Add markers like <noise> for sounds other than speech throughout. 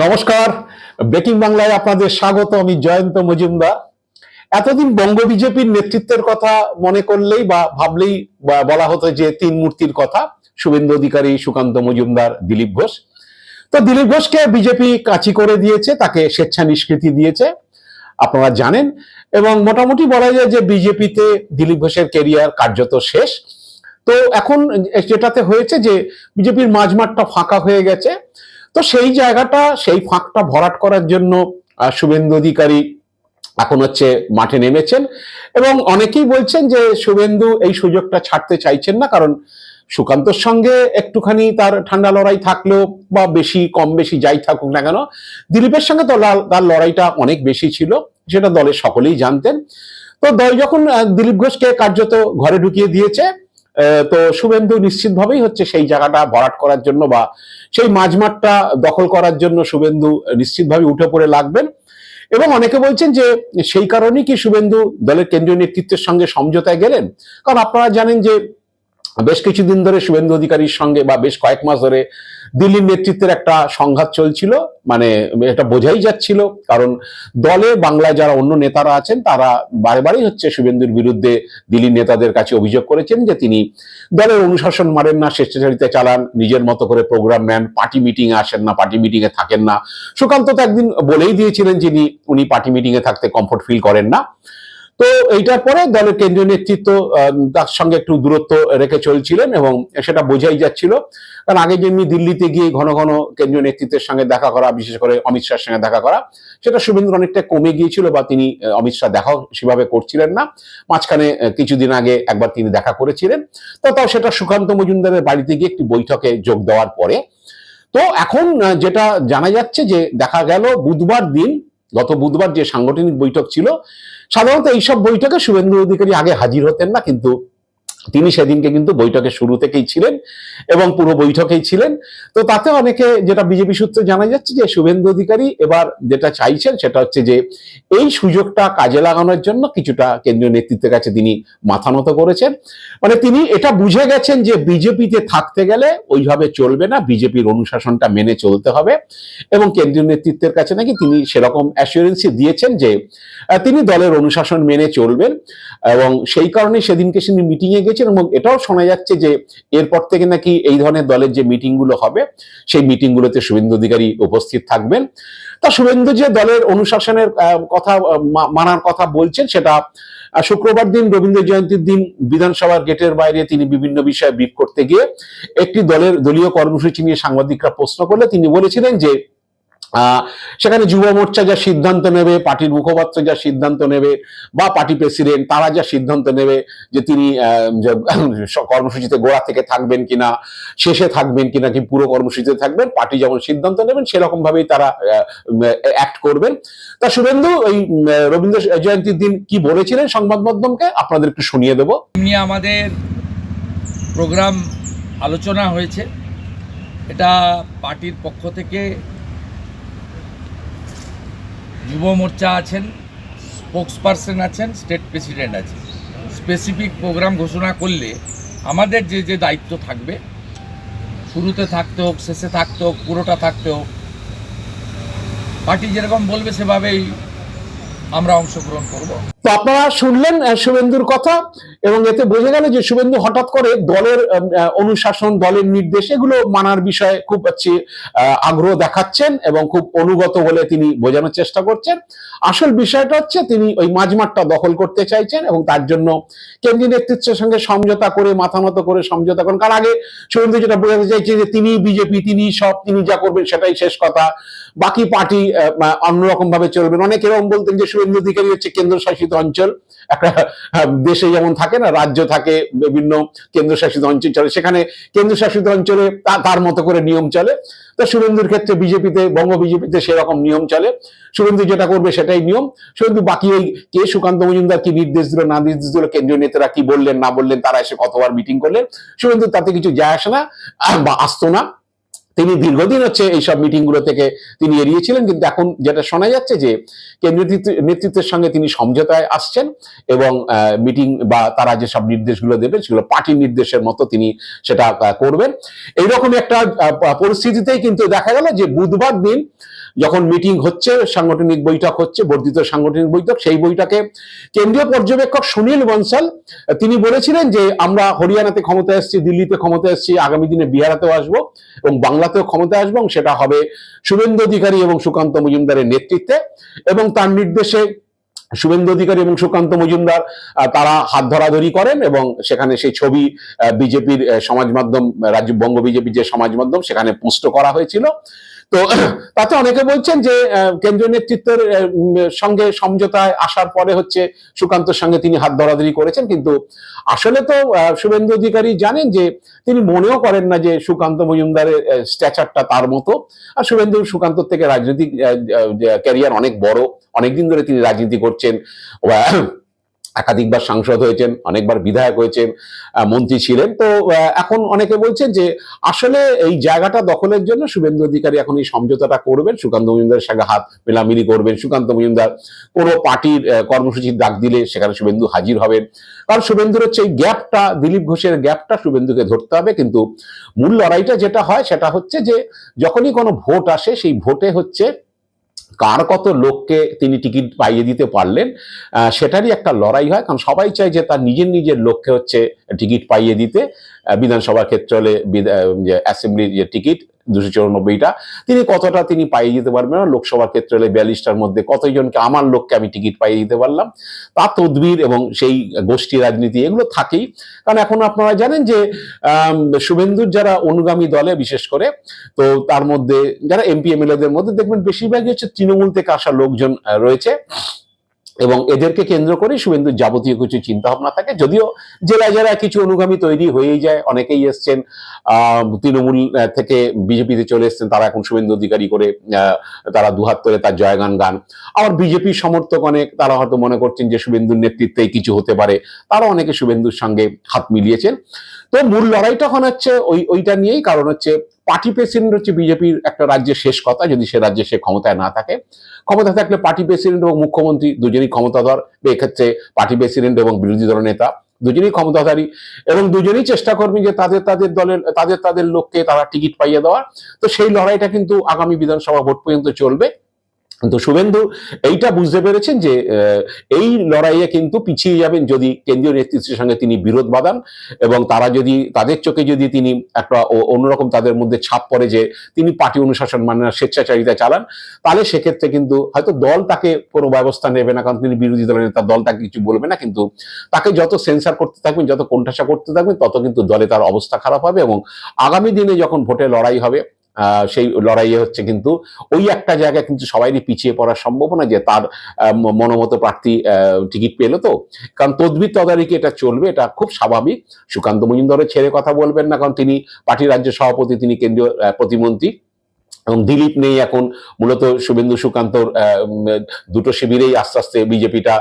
নমস্কার। ব্রেকিং বাংলায় আপনাদের স্বাগত, আমি জয়ন্ত মজুমদার। এতদিন বঙ্গ বিজেপির নেতৃত্বের কথা মনে করলেই বা ভাবলেই বলা হতো যে তিন মূর্তির কথা, শুভেন্দু অধিকারী, সুকান্ত মজুমদার, দিলীপ ঘোষ। তো দিলীপ ঘোষকে বিজেপি কাছি করে দিয়েছে, তাকে স্বেচ্ছা নিষ্কৃতি দিয়েছে, আপনারা জানেন। এবং মোটামুটি বলা যায় যে বিজেপিতে দিলীপ ঘোষের কেরিয়ার কার্যত শেষ। তো এখন যেটাতে হয়েছে যে বিজেপির মাঝমাঠটা ফাঁকা হয়ে গেছে। তো সেই জায়গাটা, সেই ফাঁকটা ভরাট করার জন্য শুভেন্দু অধিকারী এখন হচ্ছে মাঠে নেমেছেন এবং অনেকেই বলছেন যে শুভেন্দু এই সুযোগটা ছাড়তে চাইছেন না, কারণ সুকান্তর সঙ্গে একটুখানি তার ঠান্ডা লড়াই থাকলেও বা বেশি, কম বেশি যাই থাকুক না কেন, দিলীপের সঙ্গে তো তার লড়াইটা অনেক বেশি ছিল, সেটা দলের সকলেই জানতেন। তো দল যখন দিলীপ ঘোষকে কার্যত ঘরে ঢুকিয়ে দিয়েছে তো শুভেন্দু নিশ্চিতভাবেই হচ্ছে সেই জায়গাটা ভরাট করার জন্য বা সেই মাঝমাঠটা দখল করার জন্য শুভেন্দু নিশ্চিতভাবে উঠে পড়ে লাগবেন। এবং অনেকে বলছেন যে সেই কারণেই কি শুভেন্দু দলের কেন্দ্রীয় নেতৃত্বের সঙ্গে সমঝোতায় গেলেন? কারণ আপনারা জানেন যে বেশ কিছুদিন ধরে শুভেন্দু অধিকারীর সঙ্গে বা বেশ কয়েক মাস ধরে দিল্লির নেতৃত্বের একটা সংঘাত চলছিল মানে এটা বোঝাই যাচ্ছিল। কারণ দলে বাংলায় যারা অন্য নেতারা আছেন, তারা বারে বারেই হচ্ছে শুভেন্দুর বিরুদ্ধে দিল্লির নেতাদের কাছে অভিযোগ করেছেন যে তিনি দলের অনুশাসন মারেন না, স্বেচ্ছাচারিতা চালান, নিজের মতো করে প্রোগ্রাম নেন পার্টি মিটিং আসেন না পার্টি মিটিং এ থাকেন না। সুকান্ত তো একদিন বলেই দিয়েছিলেন যিনি, উনি পার্টি মিটিং এ থাকতে কমফোর্ট ফিল করেন না। তো এইটার পরে দলের কেন্দ্রীয় নেতৃত্ব তার সঙ্গে একটু দূরত্ব রেখে চলছিলেন এবং সেটা বোঝাই যাচ্ছিল। কারণ আগে যেমনি দিল্লিতে গিয়ে ঘন ঘন কেন্দ্রীয় নেতৃত্বের সঙ্গে দেখা করা, বিশেষ করে অমিত শাহের সঙ্গে দেখা করা, সেটা শুভেন্দুর অনেকটা কমে গিয়েছিল বা তিনি অমিত শাহ দেখাও সেভাবে করছিলেন না। মাঝখানে কিছুদিন আগে একবার তিনি দেখা করেছিলেন। তো তাও সেটা সুকান্ত মজুমদারের বাড়িতে গিয়ে একটি বৈঠকে যোগ দেওয়ার পরে। তো এখন যেটা জানা যাচ্ছে যে দেখা গেল বুধবার দিন গত বুধবার যে সাংগঠনিক বৈঠক ছিল, সাধারণত এইসব বৈঠকে শুভেন্দু অধিকারী আগে হাজির হতেন না, কিন্তু তিনি সেদিনকে কিন্তু বৈঠকের শুরু থেকেই ছিলেন এবং পুরো বৈঠকেই ছিলেন। তো তাতে অনেকে যেটা বিজেপি সূত্রে জানা যাচ্ছে যে শুভেন্দু অধিকারী এবার যেটা চাইছেন সেটা হচ্ছে যে এই সুযোগটা কাজে লাগানোর জন্য কিছুটা কেন্দ্রীয় নেতৃত্বের কাছে তিনি মাথা নত করেছেন। মানে তিনি এটা বুঝে গেছেন যে বিজেপিতে থাকতে গেলে ওইভাবে চলবে না, বিজেপির অনুশাসনটা মেনে চলতে হবে এবং কেন্দ্রীয় নেতৃত্বের কাছে নাকি তিনি সেরকম অ্যাসিওরেন্সি দিয়েছেন যে তিনি দলের অনুশাসন মেনে চলবেন এবং সেই কারণে সেদিনকে তিনি মিটিংয়ে গেছেন এবং এটাও শোনা যাচ্ছে যে এরপর থেকে নাকি এই ধরনের দলের যে মিটিংগুলো হবে, সেই মিটিংগুলোতে শুভেন্দু অধিকারী উপস্থিত থাকবেন। তা শুভেন্দু যে দলের অনুশাসনের কথা মানার কথা বলছেন, সেটা শুক্রবার দিন রবীন্দ্র জয়ন্তীর দিন বিধানসভার গেটের বাইরে তিনি বিভিন্ন বিষয়ে ব্রিফ করতে গিয়ে একটি দলের দলীয় কর্মসূচি নিয়ে সাংবাদিকরা প্রশ্ন করলে তিনি বলেছিলেন যে সেখানে যুব মোর্চা যা সিদ্ধান্ত নেবে, পার্টির মুখপাত্র যা সিদ্ধান্ত নেবে, বা পার্টি প্রেসিডেন্ট, তারা যা সিদ্ধান্ত নেবে যে তিনি কর্মসূচিতে গোড়া থেকে থাকবেন কিনা, শেষে থাকবেন কিনা, কি পুরো কর্মসূচিতে থাকবেন, পার্টি যেমন সিদ্ধান্ত নেবেন সেরকম ভাবেই তারা অ্যাক্ট করবেন। তা শুভেন্দু, ওই রবীন্দ্র জয়ন্তীর দিন কি বলেছিলেন সংবাদ মাধ্যমকে? আপনাদের একটু শুনিয়ে দেবো। আমাদের প্রোগ্রাম আলোচনা হয়েছে। এটা পার্টির পক্ষ থেকে যুব মোর্চা আছেন স্পোক্স পারসন আছেন, স্টেট প্রেসিডেন্ট আছেন। স্পেসিফিক প্রোগ্রাম ঘোষণা করলে আমাদের যে যে দায়িত্ব থাকবে, শুরুতে থাকতে হোক, শেষে থাকতে হোক, পুরোটা থাকতে হোক, পার্টি যেরকম বলবে সেভাবেই আমরা অংশগ্রহণ করব। তো আপনারা শুনলেন শুভেন্দুর কথা। এবং এতে বোঝা গেল যে শুভেন্দু হঠাৎ করে দলের অনুশাসন, দলের নির্দেশ এগুলো মানার বিষয়ে খুব হচ্ছে আগ্রহ দেখাচ্ছেন এবং খুব অনুগত বলে তিনি বোঝানোর চেষ্টা করছেন। আসল বিষয়টা হচ্ছে তিনি ওই মাঝমাঠটা দখল করতে চাইছেন এবং তার জন্য কেন্দ্রীয় নেতৃত্বের সঙ্গে সমঝোতা করে মাথা মতো করে সমঝোতা করেন। কারণ আগে শুভেন্দু যেটা বোঝাতে চাইছে যে তিনি বিজেপি, তিনি সব, তিনি যা করবেন সেটাই শেষ কথা। বাকি পার্টি অন্যরকম ভাবে চলবেন অনেক এরকম বলতেন যে শুভেন্দু অধিকারী হচ্ছে কেন্দ্রশাসিত অঞ্চল। একটা দেশে যেমন থাকে না, রাজ্য থাকে, বিভিন্ন কেন্দ্রশাসিত অঞ্চল চলে। সেখানে কেন্দ্রশাসিত অঞ্চলে তার মতো করে নিয়ম চলে। তো শুভেন্দুর ক্ষেত্রে বিজেপিতে, বঙ্গ বিজেপিতে সেরকম নিয়ম চলে। শুভেন্দু যেটা করবে সেটাই নিয়ম। শুভেন্দু বাকি ওই কে? সুকান্ত মজুমদার কি নির্দেশ দিল, না নির্দেশ দিল, কেন্দ্রীয় নেতারা কি বললেন, না বললেন, তারা এসে কতবার মিটিং করলেন। শুভেন্দু তাতে কিছু যায় আসে না বা আসতো না। তিনি দীর্ঘদিন হচ্ছে এইসব মিটিংগুলো থেকে তিনি এড়িয়েছিলেন, কিন্তু এখন যেটা শোনা যাচ্ছে যে কেন্দ্রীয় নেতৃত্ব- নেতৃত্বের সঙ্গে তিনি সমঝোতায় আসছেন এবং মিটিং বা তারা যেসব নির্দেশগুলো দেবেন সেগুলো পার্টির নির্দেশের মতো তিনি সেটা করবেন। এইরকম একটা পরিস্থিতিতেই কিন্তু দেখা গেল যে বুধবার দিন যখন মিটিং হচ্ছে, সাংগঠনিক বৈঠক হচ্ছে, বর্ধিত সাংগঠনিক বৈঠক, সেই বৈঠকে কেন্দ্রীয় পর্যবেক্ষক সুনীল বনসাল, তিনি বলেছিলেন যে আমরা হরিয়ানাতে ক্ষমতা এসেছি, দিল্লিতে ক্ষমতা এসেছি, আগামী দিনে বিহারাতেও আসব এবং বাংলাতেও ক্ষমতা আসব এবং সেটা হবে শুভেন্দু অধিকারী এবং সুকান্ত মজুমদারের নেতৃত্বে এবং তার নির্দেশে শুভেন্দু অধিকারী এবং সুকান্ত মজুমদার তারা হাত ধরাধরি করেন এবং সেখানে সেই ছবি বিজেপির সমাজ মাধ্যম, রাজ্য, বঙ্গ বিজেপির যে সমাজ মাধ্যম, সেখানে পোস্ট করা হয়েছিল। তো <coughs> তাতে অনেকে বলছেন যে কেন্দ্রীয় নেতৃত্বের সঙ্গে সমঝোতায় আসার পরে হচ্ছে সুকান্তর সঙ্গে তিনি হাত ধরাধরি করেছেন। কিন্তু আসলে তো শুভেন্দু অধিকারী জানেন যে, তিনি মনেও করেন না যে সুকান্ত মজুমদারের স্ট্যাচারটা তার মতো। আর শুভেন্দু সুকান্তর থেকে রাজনৈতিক ক্যারিয়ার অনেক বড়। অনেকদিন ধরে তিনি রাজনীতি করছেন। একাধিকবার সাংসদ হয়েছেন, অনেকবার বিধায়ক হয়েছেন মন্ত্রী ছিলেন। তো এখন অনেকে বলছেন যে আসলে এই জায়গাটা দখলের জন্য শুভেন্দু অধিকারী এখন এই সমঝোতাটা করবেন, সুকান্ত মজুমদারের সঙ্গে হাত মেলামিলি করবেন, সুকান্ত মজুমদার কোনো পার্টির কর্মসূচির ডাক দিলে সেখানে শুভেন্দু হাজির হবেন। কারণ শুভেন্দুর হচ্ছে এই গ্যাপটা, দিলীপ ঘোষের গ্যাপটা শুভেন্দুকে ধরতে হবে, কিন্তু মূল লড়াইটা যেটা হয় সেটা হচ্ছে যে যখনই কোনো ভোট আসে সেই ভোটে হচ্ছে কার কত লোককে তিনি টিকিট পাইয়ে দিতে পারলেন সেটারই একটা লড়াই হয়। কারণ সবাই চায় যে তার নিজের নিজের লোককে হচ্ছে টিকিট পাইয়ে দিতে। আহ, বিধানসভার ক্ষেত্রে হলে অ্যাসেম্বলির যে টিকিট দুশো চৌরানব্বইটা তিনি কতটা তিনি পাইয়ে দিতে পারবেন? না লোকসভার ক্ষেত্রে হলে বিয়াল্লিশটার মধ্যে কতজনকে আমার লোককে আমি টিকিট পাইয়ে দিতে পারলাম? তার তদবির এবং সেই গোষ্ঠী রাজনীতি এগুলো থাকেই। কারণ এখন আপনারা জানেন যে শুভেন্দুর যারা অনুগামী দলে বিশেষ করে তো তার মধ্যে যারা এমপি এমএলএদের মধ্যে দেখবেন বেশিরভাগই হচ্ছে তৃণমূল থেকে আসা লোকজন রয়েছে। এবং এদেরকে কেন্দ্র করে শুভেন্দুর যাবতীয় কিছু চিন্তা ভাবনা থাকে। যদিও জেলায় জেলায় কিছু অনুগামী তৈরি হয়েই যায়। অনেকেই এসছেন তৃণমূল থেকে বিজেপিতে চলে এসছেন। তারা এখন শুভেন্দু অধিকারী করে তারা দুহাত ধরে তার জয়গান গান। আবার বিজেপির সমর্থক অনেক, তারা হয়তো মনে করছেন যে শুভেন্দুর নেতৃত্বেই কিছু হতে পারে। তারা অনেকে শুভেন্দুর সঙ্গে হাত মিলিয়েছেন। তো মূল লড়াইটা এখন হচ্ছে ওই, ওইটা নিয়েই। কারণ হচ্ছে পার্টি প্রেসিডেন্ট হচ্ছে বিজেপির একটা রাজ্যের শেষ কথা, যদি সে রাজ্যে সে ক্ষমতায় না থাকে। ক্ষমতা থাকলে পার্টি প্রেসিডেন্ট এবং মুখ্যমন্ত্রী দুজনেই ক্ষমতাধর। এক্ষেত্রে পার্টি প্রেসিডেন্ট এবং বিরোধী দলের নেতা দুজনেই ক্ষমতাধারী এবং দুজনেই চেষ্টা করবে যে তাদের তাদের দলের, তাদের তাদের লোককে তারা টিকিট পাইয়ে দেওয়া তো সেই লড়াইটা কিন্তু আগামী বিধানসভা ভোট পর্যন্ত চলবে। কিন্তু শুভেন্দু, এইটা বুঝতে পেরেছেন যে এই লড়াইয়ে কিন্তু পিছিয়ে যাবেন যদি কেন্দ্রীয় নেতৃত্বের সঙ্গে তিনি বিরোধ বাঁধান এবং তারা যদি, তাদের চোখে যদি তিনি একটা অন্যরকম তাদের মধ্যে ছাপ পড়ে যে তিনি পার্টি অনুশাসন মানে স্বেচ্ছাচারিতা চালান, তাহলে সেক্ষেত্রে কিন্তু হয়তো দল তাকে কোনো ব্যবস্থা নেবে না, কারণ তিনি বিরোধী দলের নেতা, দল তাকে কিছু বলবে না, কিন্তু তাকে যত সেন্সার করতে থাকবেন, যত কোণঠাসা করতে থাকবেন, তত কিন্তু দলে তার অবস্থা খারাপ হবে এবং আগামী দিনে যখন ভোটে লড়াই হবে সেই লড়াইয়ে হচ্ছে কিন্তু ওই একটা জায়গায় কিন্তু সবাইরই পিছিয়ে পড়ার সম্ভাবনা যে তার মনোমত প্রার্থী টিকিট পেল তো। কারণ তদবির তদারকি এটা চলবে, এটা খুব স্বাভাবিক। সুকান্ত মজুমদারের ছেড়ে কথা বলবেন না, কারণ তিনি পার্টি রাজ্য সভাপতি, তিনি কেন্দ্রীয় প্রতিমন্ত্রী। এবং দিলীপ নেই এখন। মূলত শুভেন্দু সুকান্তর দুটো শিবিরেই আস্তে আস্তে বিজেপিটা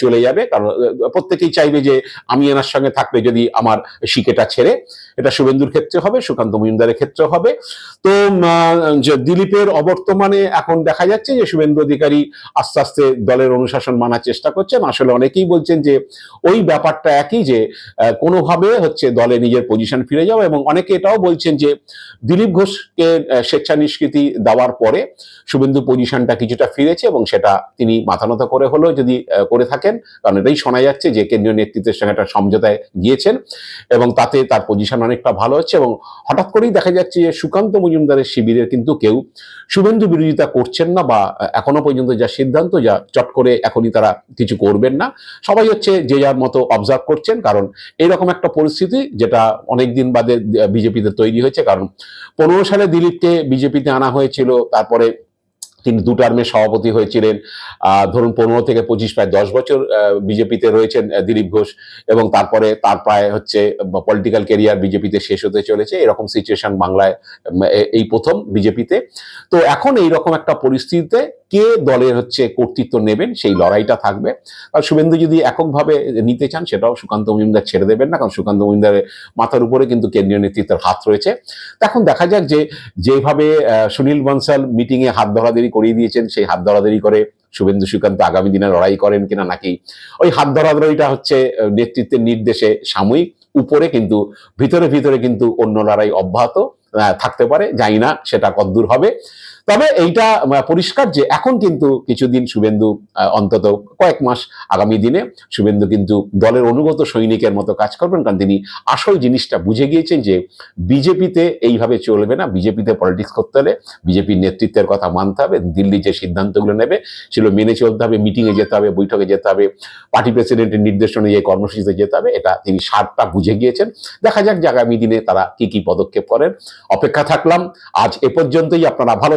চলে যাবে। কারণ প্রত্যেকেই চাইবে যে আমি এনার সঙ্গে থাকলে যদি আমার শিকেটা ছেড়ে এটা শুভেন্দুর ক্ষেত্রে হবে সুকান্ত মজুমদারের ক্ষেত্রে হবে। তো দিলীপের অবর্তমানে এখন দেখা যাচ্ছে যে শুভেন্দু অধিকারী আস্তে আস্তে দলের অনুশাসন মানার চেষ্টা করছেন আসলে অনেকেই বলছেন যে ওই ব্যাপারটা একই যে কোনোভাবে হচ্ছে দলে নিজের পজিশন ফিরে যাওয়া। এবং অনেকে এটাও বলছেন যে দিলীপ ঘোষকে আহ, স্বেচ্ছা নিষ্কৃতি দেওয়ার পরে শুভেন্দু পজিশনটা কিছুটা ফিরেছে এবং সেটা তিনি মাথা নত করে হলেও যদি করে থাকেন, কারণ এটাই শোনা যাচ্ছে যে কেন্দ্রীয় নেতৃত্বের সঙ্গে একটা সমঝোতায় গিয়েছেন এবং তাতে তার পজিশন অনেকটা ভালো হচ্ছে এবং হঠাৎ করেই দেখা যাচ্ছে যে সুকান্ত মজুমদারের শিবিরের কিন্তু কেউ শুভেন্দু বিরোধিতা করছেন না বা এখনও পর্যন্ত যা সিদ্ধান্ত যা করে এখনই তারা কিছু করবেন না। সবাই হচ্ছে যে যার মতো অবজার্ভ করছেন, কারণ এরকম একটা পরিস্থিতি যেটা অনেক দিন বাদে বিজেপিতে তৈরি হয়েছে, কারণ পনেরো সালে দিলীপকে বিজেপিতে আনা হয়েছিল, তারপরে তিনি দু টার্মে সভাপতি হয়েছিলেন। ধরুন পনেরো থেকে পঁচিশ, প্রায় দশ বছর বিজেপিতে রয়েছেন দিলীপ ঘোষ এবং তারপরে তার প্রায় হচ্ছে পলিটিক্যাল কেরিয়ার বিজেপিতে শেষ হতে চলেছে। এরকম সিচুয়েশন বাংলায় এই প্রথম বিজেপিতে। তো এখন এই রকম একটা পরিস্থিতিতে কে দলের হচ্ছে কর্তৃত্ব নেবেন, সেই লড়াইটা থাকবে। আর শুভেন্দু যদি এককভাবে নিতে চান, সেটাও সুকান্ত মজুমদার ছেড়ে দেবেন না, কারণ সুকান্ত মজুমদারের মাথার উপরে কিন্তু কেন্দ্রীয় নেতৃত্বের হাত রয়েছে। এখন দেখা যাক যে, যেভাবে সুনীল বনসাল মিটিংয়ে হাত ধরাধরি করিয়ে দিয়েছেন, সেই হাত ধরাধরি করে শুভেন্দু সুকান্ত আগামী দিনে লড়াই করেন কিনা নাকি, ওই হাত ধরাধরিটা হচ্ছে নেতৃত্বের নির্দেশে সাময়িক, উপরে কিন্তু, ভিতরে ভিতরে কিন্তু অন্য লড়াই অব্যাহত থাকতে পারে, জানি না সেটা কদ্দূর হবে। তবে এইটা পরিষ্কার যে এখন কিন্তু কিছুদিন শুভেন্দু অন্তত কয়েক মাস আগামী দিনে শুভেন্দু কিন্তু দলের অনুগত সৈনিকের মতো কাজ করবেন কারণ তিনি আসল জিনিসটা বুঝে গিয়েছেন যে বিজেপিতে এইভাবে চলবে না। বিজেপিতে পলিটিক্স করতে হলে বিজেপির নেতৃত্বের কথা মানতে হবে। দিল্লি যে সিদ্ধান্তগুলো নেবে সেগুলো মেনে চলতে হবে মিটিংয়ে যেতে হবে, বৈঠকে যেতে হবে পার্টি প্রেসিডেন্টের নির্দেশ অনুযায়ী কর্মসূচিতে যেতে হবে। এটা তিনি সারটা বুঝে গিয়েছেন। দেখা যাক যে আগামী দিনে তারা কি কি পদক্ষেপ করেন। অপেক্ষা থাকলাম। আজ এ পর্যন্তই। আপনারা ভালো